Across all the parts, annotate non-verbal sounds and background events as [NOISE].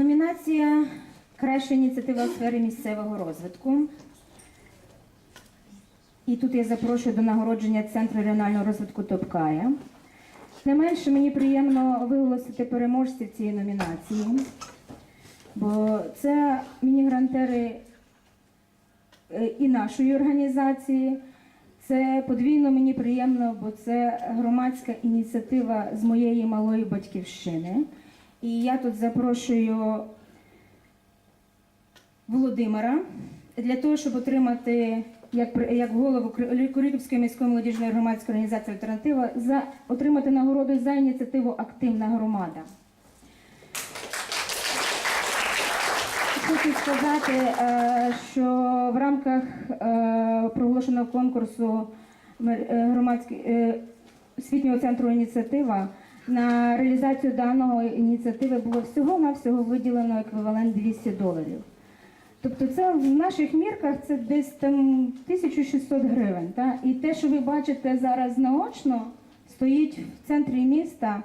Номінація Краща ініціатива у сфері місцевого розвитку. І тут я запрошую до нагородження Центру регіонального розвитку Топкая. Не менше мені приємно виголосити переможців цієї номінації, бо це міні-грантери е, і нашої організації. Це подвійно мені приємно, бо це громадська ініціатива з моєї малої батьківщини. І я тут запрошую Володимира для того, щоб отримати як, як голову Кри- міської молодіжної громадської організації Альтернатива за отримати нагороду за ініціативу Активна громада. Хочу сказати, е, що в рамках е, проголошеного конкурсу е, е, освітнього центру ініціатива на реалізацію даної ініціативи було всього-навсього виділено еквівалент 200 доларів. Тобто це в наших мірках це десь там 1600 гривень. Та? І те, що ви бачите зараз наочно, стоїть в центрі міста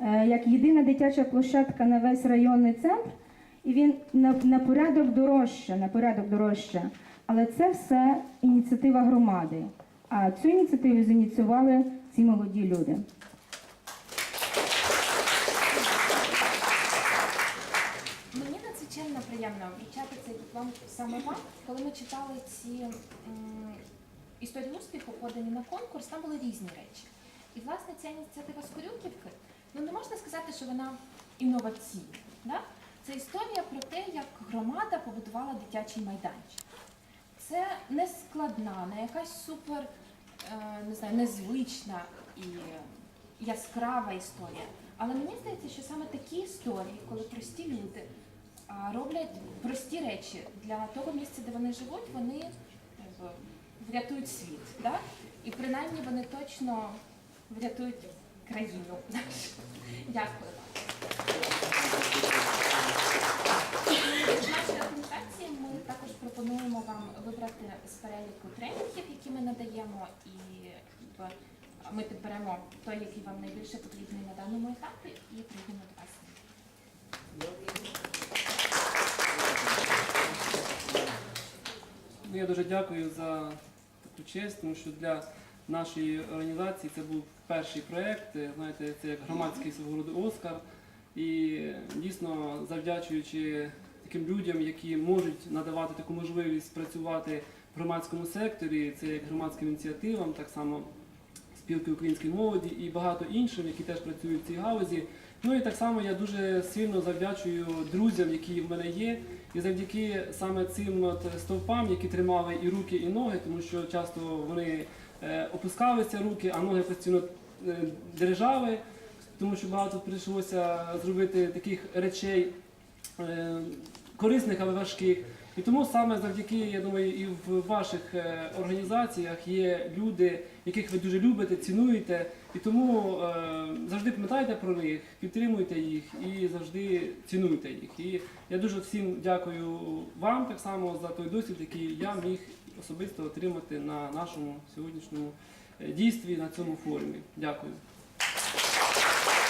е, як єдина дитяча площадка на весь районний центр, і він на, на порядок дорожче, на порядок дорожче. Але це все ініціатива громади. А цю ініціативу зініціювали ці молоді люди. Мені надзвичайно приємно диплом саме вам. Коли ми читали ці історії успіху, подані на конкурс, там були різні речі. І власне ця ініціатива з Корюківки, ну не можна сказати, що вона інноваційна. Да? Це історія про те, як громада побудувала дитячий майданчик. Це не складна, не якась супер е, не знаю, незвична і яскрава історія. Але мені здається, що саме такі історії, коли прості люди роблять прості речі для того місця, де вони живуть, вони врятують світ. Да? І принаймні вони точно врятують країну. [LAUGHS] Дякую вам. Ми також пропонуємо вам вибрати з переліку тренінгів, які ми надаємо, і ми підберемо той, який вам найбільше потрібний на даному етапі, і прийдемо до вас. Я дуже дякую за таку честь, тому що для нашої організації це був перший проєкт. е, Знаєте, це як громадський свого Оскар. І дійсно завдячуючи таким людям, які можуть надавати таку можливість працювати в громадському секторі, це як громадським ініціативам, так само спілки української молоді і багато іншим, які теж працюють в цій галузі. Ну і так само я дуже сильно завдячую друзям, які в мене є, і завдяки саме цим стовпам, які тримали і руки, і ноги, тому що часто вони е, опускалися руки, а ноги постійно е, держали, тому що багато прийшлося зробити таких речей е, корисних, але важких. І тому саме завдяки, я думаю, і в ваших е, організаціях є люди, яких ви дуже любите, цінуєте. І тому е, завжди пам'ятайте про них, підтримуйте їх і завжди цінуйте їх. І я дуже всім дякую вам так само за той досвід, який я міг особисто отримати на нашому сьогоднішньому е, дійстві на цьому форумі. Дякую.